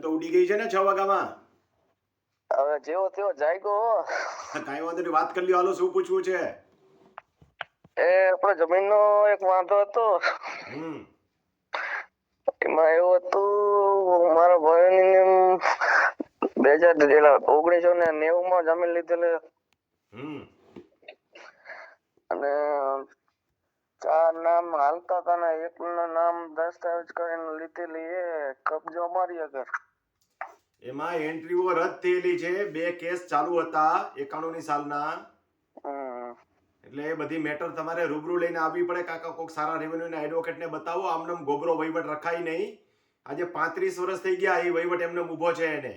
તો ઉડી ગઈ છે ને છ વાગામાં હવે જેવો તેવો જાગ્યો હો. કાંઈ વાંધો નહીં વાત કરી લ્યો હાલો શું પૂછવું છે? એ આપણો જમીનનો એક વાંધો હતો. હમ. એમાં એવું હતું મારા ભાઈની બે હજાર ઓગણીસો ને નેવું માં જમીન લીધેલી. હમ. અને ચાર નામ હાલતા હતા ને એક નામ દસ્તાવેજ કરીને લીધેલી એ કબજો મારી અગર. એમાં એન્ટ્રીઓ રદ થયેલી છે. બે કેસ ચાલુ હતા એકાણું ની સાલના એટલે એ બધી મેટર તમારે રૂબરૂ લઈને આવવી પડે. કાકા કોક સારા રેવન્યુના એડવોકેટને બતાવો. આમનામ ગોબરો વહીવટ રખાય નહીં. આજે પાંત્રીસ વર્ષ થઈ ગયા. એ વહીવટ એમને ઊભો છે એને.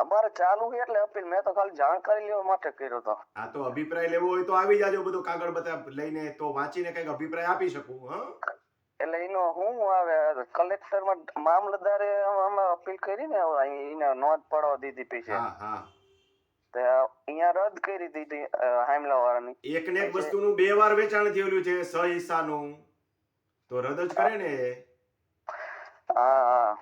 અમારે ચાલુ છે એટલે અપીલ મેં તો ખાલી જાણકારી લેવા માટે કર્યો હતો આ તો અભિપ્રાય લેવો હોય તો આવી જાજો બધું કાગળ બધા લઈને તો વાંચીને કંઈક અભિપ્રાય આપી શકું હા? એટલે એનો હું આવે કલેક્ટરમાં મામલતદારે અમે અપીલ કરી ને એને નોંધ પાડવા દીધી હા હા. તે અહીંયા રદ કરી દીધી હામલા વાળાની એક ને એક વસ્તુનું બે વાર વેચાણ થયેલું છે સ હિસ્સાનું. તો રદ જ કરે ને? હા હા.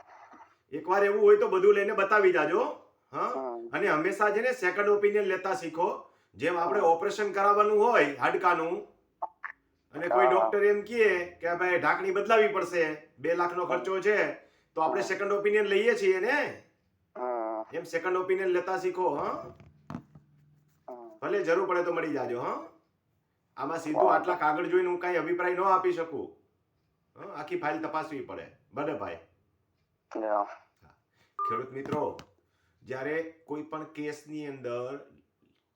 એકવાર એવું હોય તો બધું લઈને બતાવી જાજો. હા? અને હંમેશા છે ને સેકન્ડ ઓપિનિયન લેતા શીખો. જેમ આપણે ઓપરેશન કરાવવાનું હોય હાડકાનું અને કોઈ. ડોક્ટર એમ કહે કે ભાઈ ઢાંકણી બદલાવી પડશે બે લાખનો ખર્ચો છે તો આપણે સેકન્ડ ઓપિનિયન લઈએ છીએ ને? એમ સેકન્ડ ઓપિનિયન લેતા શીખો હા? ભલે જરૂર પડે તો મળી જાજો હા? આમાં સીધું આટલા કાગળ જોઈને હું કાંઈ અભિપ્રાય ન આપી શકું. હં? આખી ફાઇલ તપાસવી પડે. બને ભાઈ. ખેડૂત મિત્રો જ્યારે કોઈ પણ કેસની અંદર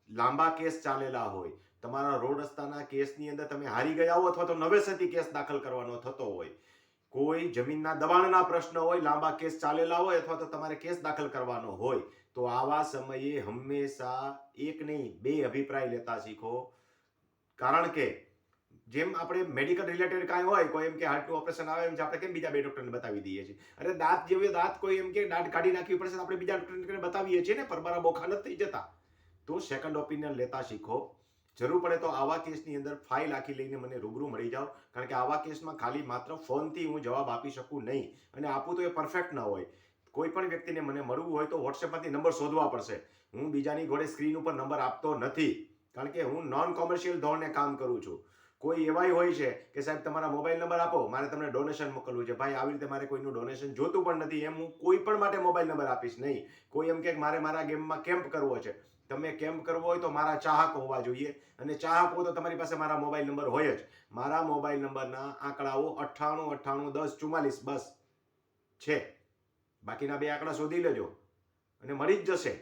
લાંબા કેસ ચાલેલા હોય, તમારા રોડ રસ્તાના કેસની અંદર તમે હારી ગયા હો અથવા તો નવેસરથી કેસ દાખલ કરવાનો થતો હોય, કોઈ જમીનના દબાણના પ્રશ્ન હોય, લાંબા કેસ ચાલેલા હોય અથવા તો તમારે કેસ દાખલ કરવાનો હોય, તો આવા સમયે હંમેશા એક નહીં, બે અભિપ્રાય લેતા શીખો. કારણ કે જેમ આપણે મેડિકલ રિલેટેડ કાંઈ હોય, કોઈ એમ કે હાર્ટનું ઓપરેશન આવે એમ છે આપણે કેમ બીજા બે ડૉક્ટરને બતાવી દઈએ છીએ? અરે દાંત જેવી દાંત કોઈ એમ કે દાંત કાઢી નાખવી પડશે આપણે બીજા ડૉક્ટરને બતાવીએ છીએ ને પરબારા બોખા નથી જતા. તો સેકન્ડ ઓપિનિયન લેતા શીખો. જરૂર પડે તો આવા કેસની અંદર ફાઇલ આખી લઈને મને રૂબરૂ મળી જાઓ. કારણ કે આવા કેસમાં ખાલી માત્ર ફોનથી હું જવાબ આપી શકું નહીં. અને આપું તો એ પરફેક્ટ ન હોય. કોઈ પણ વ્યક્તિને મને મળવું હોય તો વોટ્સએપમાંથી નંબર શોધવા પડશે. હું બીજાની ઘોડે સ્ક્રીન ઉપર નંબર આપતો નથી. કારણ કે હું નોન કોમર્શિયલ ધોરણે કામ કરું છું. કોઈ એવાય હોય છે કે સાહેબ તમારા મોબાઈલ નંબર આપો, મારે તમને ડોનેશન મોકલવું છે. ભાઈ, આવી રીતે મારે કોઈનું ડોનેશન જોતું પણ નથી, એમ હું કોઈ પણ માટે મોબાઈલ નંબર આપીશ નહીં. કોઈ એમ કે મારે મારા ગેમમાં કેમ્પ કરવો છે. તમે કેમ્પ કરવો હોય તો મારા ચાહક હોવા જોઈએ અને ચાહક તો તમારી પાસે મારા મોબાઈલ નંબર હોય જ. મારા મોબાઈલ નંબરના આંકડાઓ અઠ્ઠાણું અઠ્ઠાણું, દસ, ચુમ્માલીસ બસ છે. બાકીના બે આંકડા શોધી લેજો અને મળી જ જશે.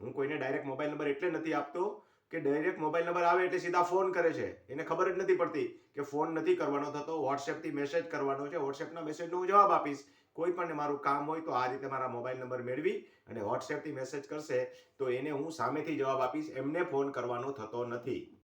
હું કોઈને ડાયરેક્ટ મોબાઈલ નંબર એટલે નથી આપતો. કે ડાયરેક્ટ મોબાઈલ નંબર આવે એટલે સીધા ફોન કરે છે. એને ખબર જ નથી પડતી કે ફોન નથી કરવાનો થતો વોટ્સએપથી મેસેજ કરવાનો છે. વોટ્સએપના મેસેજનો હું જવાબ આપીશ. કોઈ પણ મારું કામ હોય તો આ રીતે મારા મોબાઈલ નંબર મેળવી અને વોટ્સએપથી મેસેજ કરશે તો એને હું સામેથી જવાબ આપીશ. એમને ફોન કરવાનો થતો નથી.